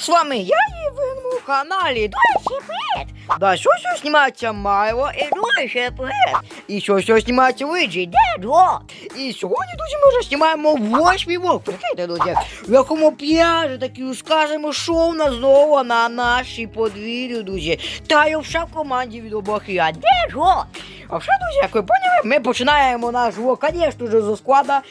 з вами я і ви на каналі. Дальше привіт. Да, що що знімається Майло і дальше привіт. І що що знімається Лиджі, дедо. І сьогодні, друзі, ми вже знімаємо восьмий влог. Прикиньте, друзі, в якому п'яже таки скажемо, що в нас знову на нашій подвір'ю, друзі. Та й вже в команді від обох я. Дедо. А вже, друзі, як ви поняли, ми починаємо наш влог, звісно ж, зі склада.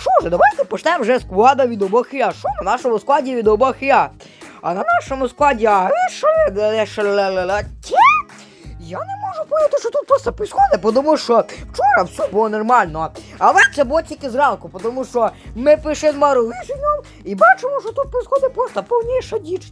Що ж, давайте почнемо вже з склада від обох я. Що на нашому складі від обох я? А на нашому складі я не можу поняти, що тут просто відбувається, тому що вчора все було нормально. Але це було тільки зранку, тому що ми пишемо Марвишеньом і бачимо, що тут відбувається просто повніша діч.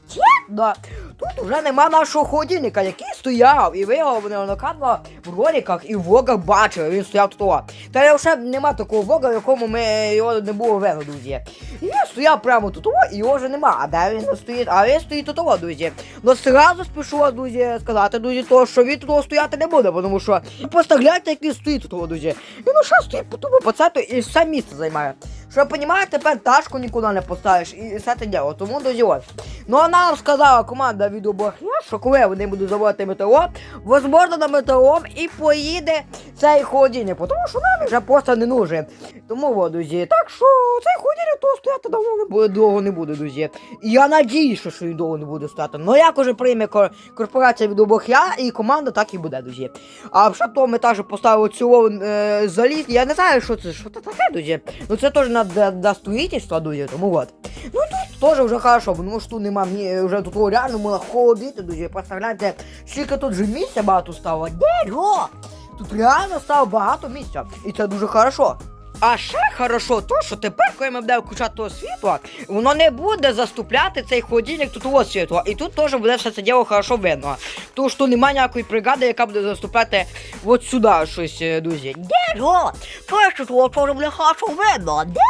Да. Тут вже нема нашого холодильника, який стояв, і ви його неоднократно в роликах і в влогах бачили, він стояв тут. Та й вже нема такого влога, в якому ми його не було видно, друзі. І він стояв прямо тут, і його вже нема. А де він стоїть? А він стоїть тут, друзі. Ну сразу спішу друзі, сказати, друзі, то, що він тут стояти не буде, тому що ну, просто як він стоїть тут, друзі. Він лише стоїть по тому по і все місце займає. Що понімаєте, тепер ташку нікуди не поставиш і все це діло. Тому друзі, ось. Ну а нам сказала команда від обохня, що коли вони будуть заводити метеор, возможно на метеором і поїде цей холодильник, тому що нам вже просто не нужен. Тому от, друзі, так що цей холодильник то стояти давно не буде, довго не буде, друзі. І я надіюся, що він довго не буде стояти. Ну як уже прийме корпорація від обохя і команда, так і буде, друзі. А вже то ми теж поставили ціло е, заліз. Я не знаю, що це, що це таке, друзі. Ну це теж на, на, до друзі, тому вот. Ну тут теж вже хорошо, тому що тут нема мне вже тут реально можна холодити, друзі. Представляєте, скільки тут же місця багато стало. Дерево! Тут реально стало багато місця. І це дуже хорошо. А ще хорошо, то що тепер, коли ми будемо включати того світла, воно не буде заступляти цей холодильник тут того світла. І тут теж буде все це діло хорошо видно. Тому що немає ніякої бригади, яка буде заступляти от сюди щось, е, друзі. Де ж? Перше того теж буде хорошо видно, де?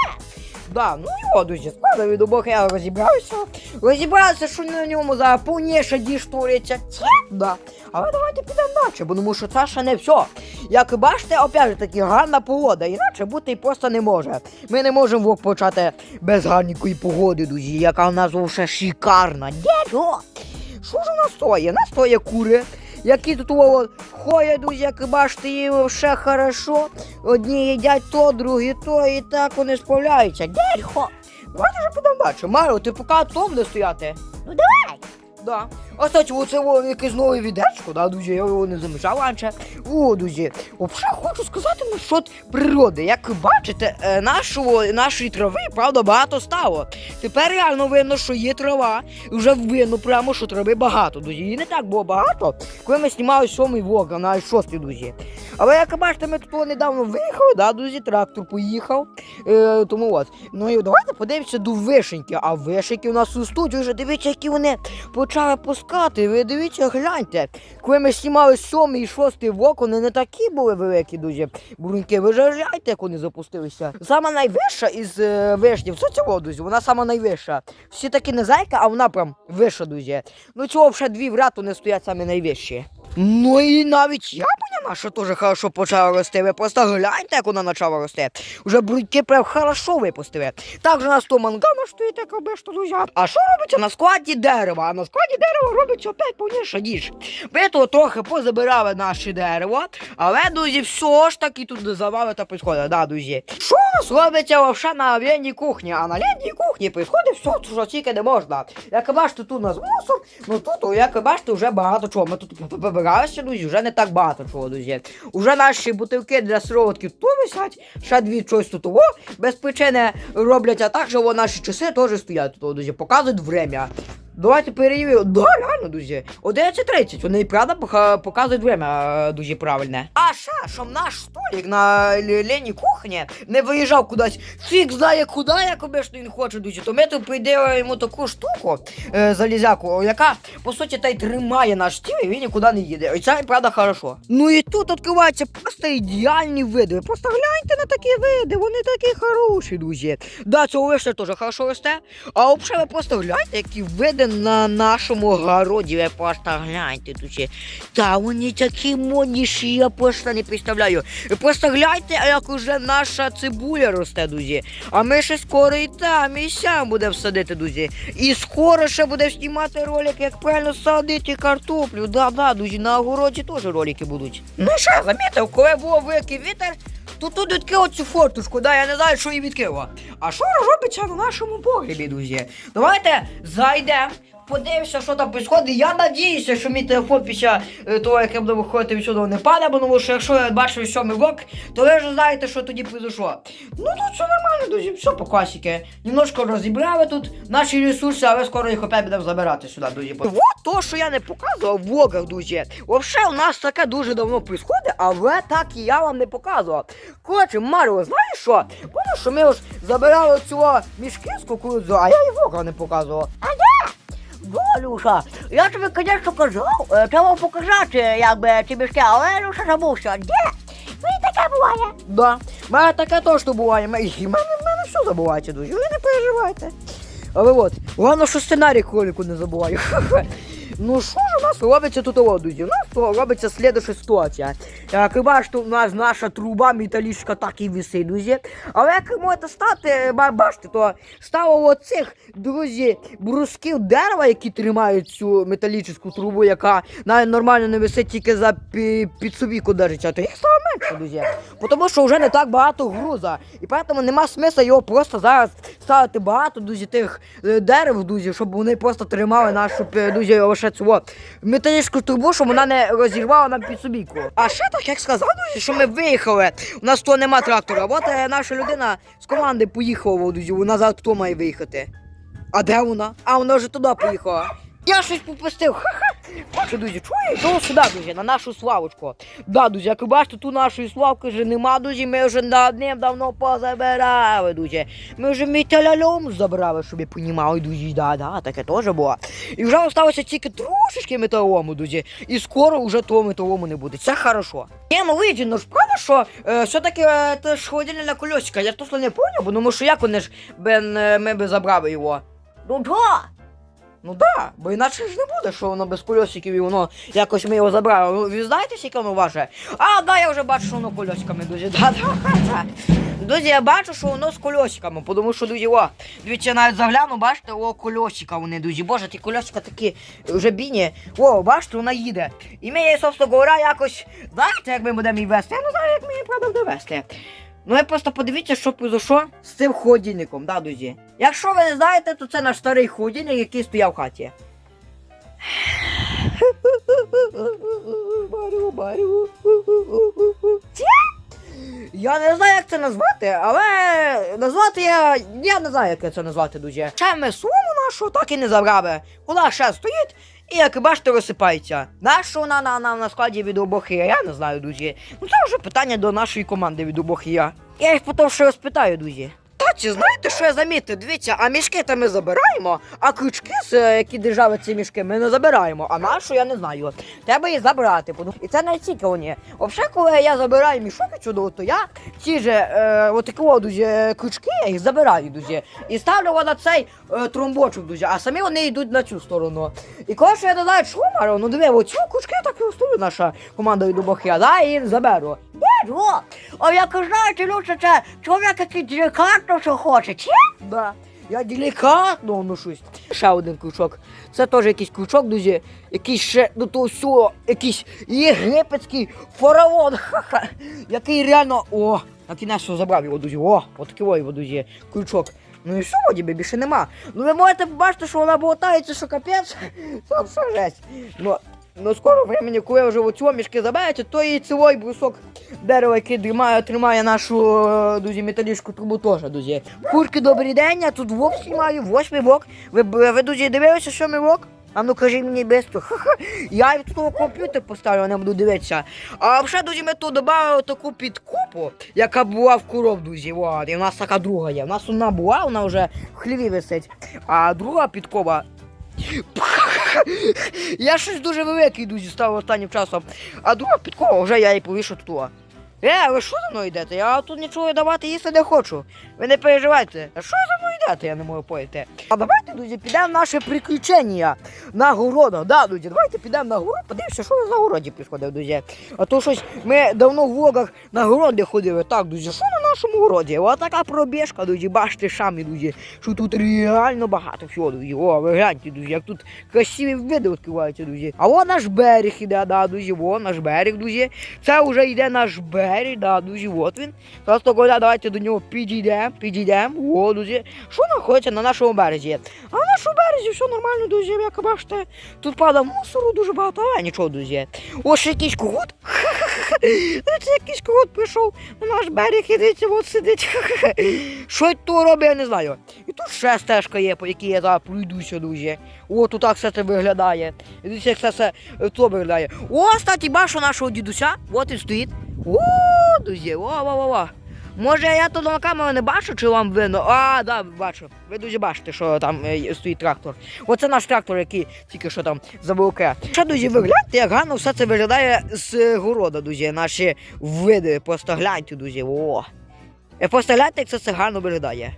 Да, ну його, друзі, складно від обох я розібрався. Розібрався, що на ньому зараз повніше діж твориться. Це да. Але давайте підемо далі, бо тому що це ще не все. Як бачите, опять же таки гарна погода, іначе бути і просто не може. Ми не можемо влог почати без гарненької погоди, друзі, яка в нас вже шикарна. Що? Що ж у нас стоїть? У нас стоїть кури, які тут о, ходять, друзі, як бачите, їм ще хорошо. Одні їдять то, другі то, і так вони справляються. Дельхо! Давайте вже подам бачу. Маrio, ти поки том не стояти? Ну давай! Да. Кстати, оце о, якесь нове відечко, да, друзі, я його не замішав раніше. О, друзі, взагалі хочу сказати насчет природи. Як ви бачите, е, нашого, нашої трави, правда, багато стало. Тепер реально видно, що є трава, і вже видно прямо, що трави багато, друзі. Її не так було багато, коли ми знімали сьомий влог, навіть шостий, друзі. Але як ви бачите, ми тут недавно виїхали, да, друзі, трактор поїхав. Е, тому от. Ну і давайте подивимося до вишеньки. А вишеньки у нас ростуть, вже дивіться, які вони почали пускати. Ви дивіться, гляньте. Коли ми знімали сьомий і шостий влог, вони не такі були великі, друзі. Буруньки, ви ж гляньте, як вони запустилися. Сама найвища із е, вишнів, це цього, друзі, вона сама найвища. Всі такі не зайка, а вона прям вища, друзі. Ну цього вже дві в ряду не стоять самі найвищі. Ну і навіть яблуня наша теж хорошо почала рости. Ви просто гляньте, як вона почала рости. Уже брудьки прям хорошо випустили. Також у нас то мангана стоїть, як обично, друзі. А що робиться на складі дерева? А на складі дерева робиться опять повніша ніж. Ми то трохи позабирали наше дерево, але, друзі, все ж таки тут завали та приходить, да, друзі. Що у нас робиться вообще на літній кухні? А на літній кухні приходить все, що тільки не можна. Як ви бачите, тут у нас мусор, ну тут, як бачите, вже багато чого. Ми тут побиралися, друзі, вже не так багато чого, друзі. Уже наші бутилки для сироватки тут висять, ще дві щось тут того, без причини роблять, а так, що наші часи теж стоять тут, друзі, показують время. Давайте перевіримо. Да, реально, друзі. 11.30. Вони правда показують время е, дуже правильне. А ще, щоб наш столик на л- ліній кухні не виїжджав кудись. Фіг знає куди, як обично він хоче, друзі. То ми тут прийдемо таку штуку, е, залізяку, яка, по суті, та й тримає наш стіл, і він нікуди не їде. І це, правда, хорошо. Ну і тут відкриваються просто ідеальні види. Просто гляньте на такі види, вони такі хороші, друзі. Да, цього вишня теж хорошо росте. А взагалі ви просто гляньте, які види буде на нашому городі. Ви просто гляньте, друзі. Та вони такі модніші, я просто не представляю. Ви просто гляньте, як уже наша цибуля росте, друзі. А ми ще скоро і там, і сям будемо садити, друзі. І скоро ще будемо знімати ролик, як правильно садити картоплю. Да-да, друзі, на огороді теж ролики будуть. Ну що, замітив, коли був великий вітер, то тут відкрила цю фортушку, да, я не знаю, що її відкрила. А що робиться на нашому погребі, друзі? Давайте зайдемо. Подивимося, що там відбувається. Я надіюся, що мій телефон після е, того, як я буду виходити відсюди, не падає, бо тому що якщо я бачив сьомий влог, то ви вже знаєте, що тоді произошло. Ну тут все нормально, друзі, все по класіки. Немножко розібрали тут наші ресурси, але скоро їх опять будемо забирати сюди, друзі. Вот то, що я не показував в влогах, друзі. Взагалі, у нас таке дуже давно відбувається, але так і я вам не показував. Коротше, Маріо, знаєш що? Помниш, що ми ж забирали цього мішки з кукурудзою, а я і влога не показував. А Долюша, я тобі, звісно, казав, е, треба показати, якби ці мішки, але Люша забувся. Де? Мені таке буває. Да. В мене таке точно буває. І в мене, мене все забувається, друзі. Ви не переживайте. Але от, головне, що сценарій кролику не забуваю. Ну що ж у нас робиться тут друзі? У нас робиться слідуюча ситуація. Як ви бачите, у нас наша труба металічна так і висить, друзі. Але як ви можете стати, бачите, то стало оцих, друзі, брусків дерева, які тримають цю металічну трубу, яка навіть нормально не висить тільки за пі- підсувіку держиться, то їх стало менше, друзі. Тому що вже не так багато груза. І тому нема смисла його просто зараз ставити багато, друзі, тих е, дерев, друзі, щоб вони просто тримали нашу, е, друзі, лише цю металічну трубу, щоб вона не розірвала нам під собіку. А ще так, як сказав, що ми виїхали. У нас то нема трактора. От е, наша людина з команди поїхала, друзі, вона завтра має виїхати. А де вона? А вона вже туди поїхала. Я щось попустив. Ха-ха. Бачу, друзі, чує? Йдемо сюди, друзі, на нашу славочку. Да, друзі, як ви бачите, тут нашої славки вже нема, друзі. Ми вже над ним давно позабирали, друзі. Ми вже металяльом забрали, щоб ви понімали, друзі. Да, да, таке теж було. І вже залишилося тільки трошечки металому, друзі. І скоро вже того металому не буде. Це хорошо. Ні, ну вийде, ну ж правда, що е, все-таки е, це ж ходили на колесика. Я просто не поняв, бо тому що як вони ж бен, е, ми би забрали його. Ну да. Ну да, бо іначе ж не буде, що воно без кольосиків і воно якось ми його забрали. Ну, Ви знаєте, скільки воно ваше? А, да, я вже бачу, що воно кольосиками, друзі. Да, да, да. Друзі, я бачу, що воно з кольосиками, тому що, друзі, о, я навіть загляну, бачите, о, кольосика вони, друзі. Боже, ті кольосика такі вже бійні. О, бачите, вона їде. І ми її, собственно говоря, якось, знаєте, як ми будемо її вести? Я не знаю, як ми її правда будемо вести. Ну, ви просто подивіться, що произошло з цим холодильником, да, друзі. Якщо ви не знаєте, то це наш старий холодильник, який стояв в хаті. Барю, барю. Я не знаю, як це назвати, але назвати я. Я не знаю, як це назвати, друзі. Ще ми нашу так і не забрали. Вона ще стоїть. І як бачите, розсипається. Нащо вона на, на, на складі від обохи, я не знаю, друзі. Ну це вже питання до нашої команди від обохи. Я їх потім ще розпитаю, друзі. Таці, знаєте, що я замітив? Дивіться, а мішки то ми забираємо, а крючки, з, е, які держали ці мішки, ми не забираємо. А нашу я не знаю. Треба її забрати. І це не тільки вони. Взагалі, коли я забираю мішок чудово, то я ті же е, отакі е, крючки, я їх забираю, друзі. І ставлю на цей е, тромбочок, друзі, а самі вони йдуть на цю сторону. І коли ж я знаю, що ну диви, оцю крючки так і оставлю наша команда від обох я, да, і заберу. Де, о, а як знаєте, Люся, це чоловік, який делікатно що хоче, чи? Да. Я делікатно ношусь. Ще один крючок. Це теж якийсь крючок, друзі. Якийсь ще до того всього, якийсь єгипетський фараон. Ха-ха. Який реально. О, на кінець що забрав його, друзі. О, отакий його, друзі, крючок. Ну і вроді би, більше нема. Ну ви можете побачити, що вона болтається, що капець. Це все жесть. Ну, ну скоро времени, коли вже оцього мішки заберете, то і цілий брусок дерева, який тримає, тримає нашу е, друзі, металічну трубу теж, друзі. Курки, добрий день, я тут вок знімаю, восьмий вок. Ви, ви друзі, дивилися, що ми вок? А ну кажи мені. Ха-ха. Я від того комп'ютер поставлю, не буду дивитися. А взагалі, друзі, ми тут додали таку підкупу, яка була в коров, друзі. От. І в нас така друга є. У нас одна була, вона вже в хліві висить. А друга підкова. Я щось дуже велике йду зі став останнім часом. А друга підкова вже я її повішу тут. Е, ви що за мною йдете? Я тут нічого давати їсти не хочу. Ви не переживайте. А що за мною йдете? Я не можу поїти. А давайте, друзі, підемо в наше приключення на городах. Да, друзі, давайте підемо на город, подивимося, що за городі приходив, друзі. А то щось ми давно в влогах на городи ходили. Так, друзі, що на нашому городі? Ось така пробіжка, друзі, бачите самі, друзі, що тут реально багато всього, друзі. О, ви гляньте, друзі, як тут красиві види відкриваються, друзі. А о наш берег іде, да, друзі, о, наш берег, друзі. Це вже йде наш берег, да, друзі, от він. Коли давайте до нього підійдемо, підійдемо. О, друзі. Що знаходиться на нашому березі? А на нашому березі все нормально, друзі, як бачите. Тут правда мусору дуже багато, але нічого, друзі. Ось якийсь когут. Дивіться, якийсь когут прийшов на наш берег і дивіться, от сидить. Що то робить, я не знаю. І тут ще стежка є, по якій я зараз пройдуся, друзі. О, тут так все це виглядає. І Дивіться, як все це е, то виглядає. О, статі, бачу нашого дідуся. От він стоїть. О, друзі, о, о, о, о. Може, я тут на камеру не бачу, чи вам видно? А, да, бачу. Ви дуже бачите, що там е, стоїть трактор. Оце наш трактор, який тільки що там забуке. Ще, друзі, ви як гарно все це виглядає з е, города, друзі. Наші види. Просто гляньте, друзі. О. Е, Просто гляньте, як це все гарно виглядає.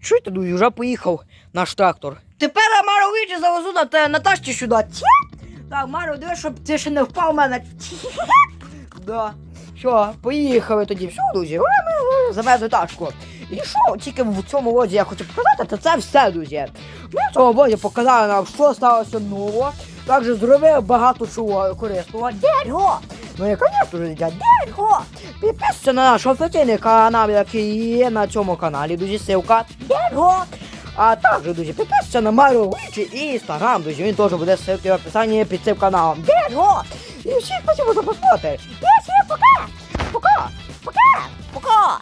Чуєте, друзі, вже поїхав наш трактор. Тепер я Мару вичі завезу на те Наташці сюди. Так, Мару, дивись, щоб ти ще не впав в мене. Да. Що, поїхали тоді. Все, друзі, завезли тачку. І що, тільки в цьому воді я хочу показати, то це все, друзі. Ми в цьому воді показали нам, що сталося нового. Також зробили багато чого корисного. Дядьго! Ну і, звісно ж, дядьго! Підписуйся на наш офіційний канал, який є на цьому каналі, друзі, ссылка. Дядьго! А також, друзі, підписуйся на Мару Вичі і інстаграм, друзі, він теж буде ссылки в описанні під цим каналом. Дядьго! І всім спасибо за просмотр! І всім пока! Пока! Пока!